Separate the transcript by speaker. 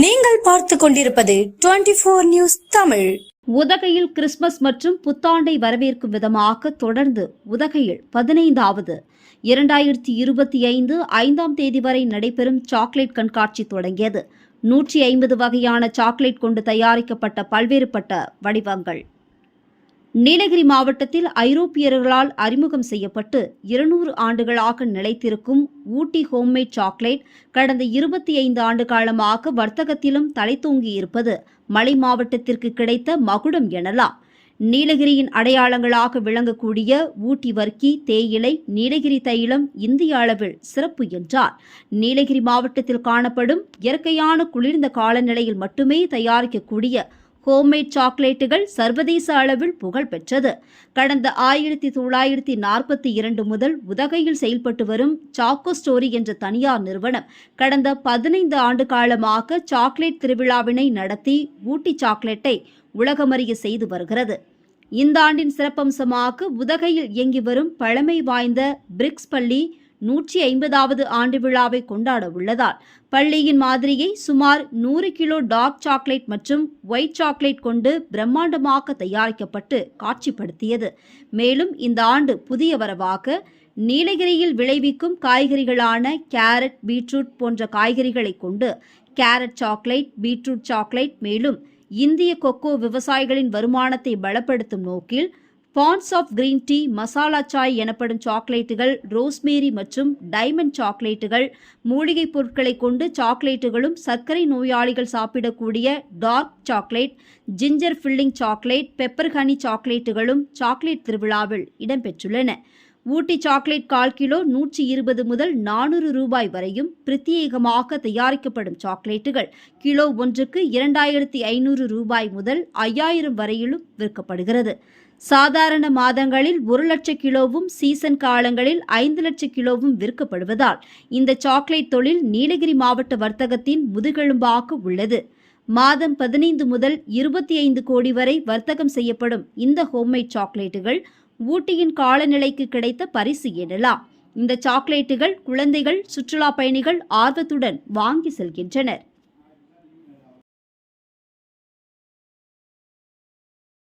Speaker 1: நீங்கள் பார்த்து கொண்டிருப்பது டுவெண்டி போர் நியூஸ் தமிழ்.
Speaker 2: உதகையில் கிறிஸ்துமஸ் மற்றும் புத்தாண்டை வரவேற்கும் விதமாக தொடர்ந்து உதகையில் பதினைந்தாவது இரண்டாயிரத்தி இருபத்தி ஐந்து ஐந்தாம் தேதி வரை நடைபெறும் சாக்லேட் கண்காட்சி தொடங்கியது. நூற்றி ஐம்பது வகையான சாக்லேட் கொண்டு தயாரிக்கப்பட்ட பல்வேறுபட்ட வடிவங்கள். நீலகிரி மாவட்டத்தில் ஐரோப்பியர்களால் அறிமுகம் செய்யப்பட்டு இருநூறு ஆண்டுகளாக நிலைத்திருக்கும் ஊட்டி ஹோம்மேட் சாக்லேட் கடந்த இருபத்தி ஐந்து ஆண்டு காலமாக வர்த்தகத்திலும் தலைத்தூங்கியிருப்பது மலை மாவட்டத்திற்கு கிடைத்த மகுடம் எனலாம். நீலகிரியின் அடையாளங்களாக விளங்கக்கூடிய ஊட்டி வர்க்கி தேயிலை நீலகிரி தைலம் இந்திய அளவில் சிறப்பு என்றார். நீலகிரி மாவட்டத்தில் காணப்படும் இயற்கையான குளிர்ந்த காலநிலையில் மட்டுமே தயாரிக்கக்கூடிய ஹோம்மேட் சாக்லேட்டுகள் சர்வதேச அளவில் புகழ் பெற்றது. கடந்த ஆயிரத்தி தொள்ளாயிரத்தி நாற்பத்தி இரண்டு முதல் உதகையில் செயல்பட்டு வரும் சாக்கோ ஸ்டோரி என்ற தனியார் நிறுவனம் கடந்த பதினைந்து ஆண்டு காலமாக சாக்லேட் திருவிழாவினை நடத்தி ஊட்டி சாக்லேட்டை உலகமறிய செய்து வருகிறது. இந்த ஆண்டின் சிறப்பம்சமாக உதகையில் இயங்கி வரும் பழமை வாய்ந்த பிரிக்ஸ் பள்ளி நூற்றி ஐம்பதாவது ஆண்டு விழாவை கொண்டாட உள்ளதால் பள்ளியின் மாதிரியை சுமார் நூறு கிலோ டார்க் சாக்லேட் மற்றும் ஒயிட் சாக்லேட் கொண்டு பிரம்மாண்டமாக தயாரிக்கப்பட்டு காட்சிப்படுத்தியது. மேலும் இந்த ஆண்டு புதிய வரவாக நீலகிரியில் விளைவிக்கும் காய்கறிகளான கேரட் பீட்ரூட் போன்ற காய்கறிகளை கொண்டு கேரட் சாக்லேட் பீட்ரூட் சாக்லேட் மேலும் இந்திய கொக்கோ விவசாயிகளின் வருமானத்தை பலப்படுத்தும் நோக்கில் பான்ஸ் of green tea masala chai எனப்படும் சாக்லேட்டுகள் ரோஸ்மேரி மற்றும் டைமண்ட் சாக்லேட்டுகள் மூலிகைப் பொருட்களை கொண்டு சாக்லேட்டுகளும் சர்க்கரை நோயாளிகள் சாப்பிடக்கூடிய dark chocolate ginger filling chocolate pepper honey சாக்லேட்டுகளும் chocolate திருவிழாவில் இடம்பெற்றுள்ளன. ஊட்டி சாக்லேட் கால் கிலோ நூற்றி இருபது முதல் நானூறு ரூபாய் வரையும் பிரத்யேகமாக தயாரிக்கப்படும் சாக்லேட்டுகள். கிலோ ஒன்றுக்கு இரண்டாயிரத்தி ஐநூறு ரூபாய் முதல் ஐயாயிரம் வரையிலும் விற்கப்படுகிறது. சாதாரண மாதங்களில் ஒரு லட்ச கிலோவும் சீசன் காலங்களில் ஐந்து லட்ச கிலோவும் விற்கப்படுவதால் இந்த சாக்லேட் தொழில் நீலகிரி மாவட்ட வர்த்தகத்தின் முதுகெலும்பாக உள்ளது. மாதம் பதினைந்து முதல் இருபத்தி ஐந்து கோடி வரை வர்த்தகம் செய்யப்படும் இந்த ஹோம்மேட் சாக்லேட்டுகள் ஊட்டியின் காலநிலைக்கு கிடைத்த பரிசு எனலாம். இந்த சாக்லேட்டுகள் குழந்தைகள் சுற்றுலா பயணிகள் ஆர்வத்துடன் வாங்கி செல்கின்றனர்.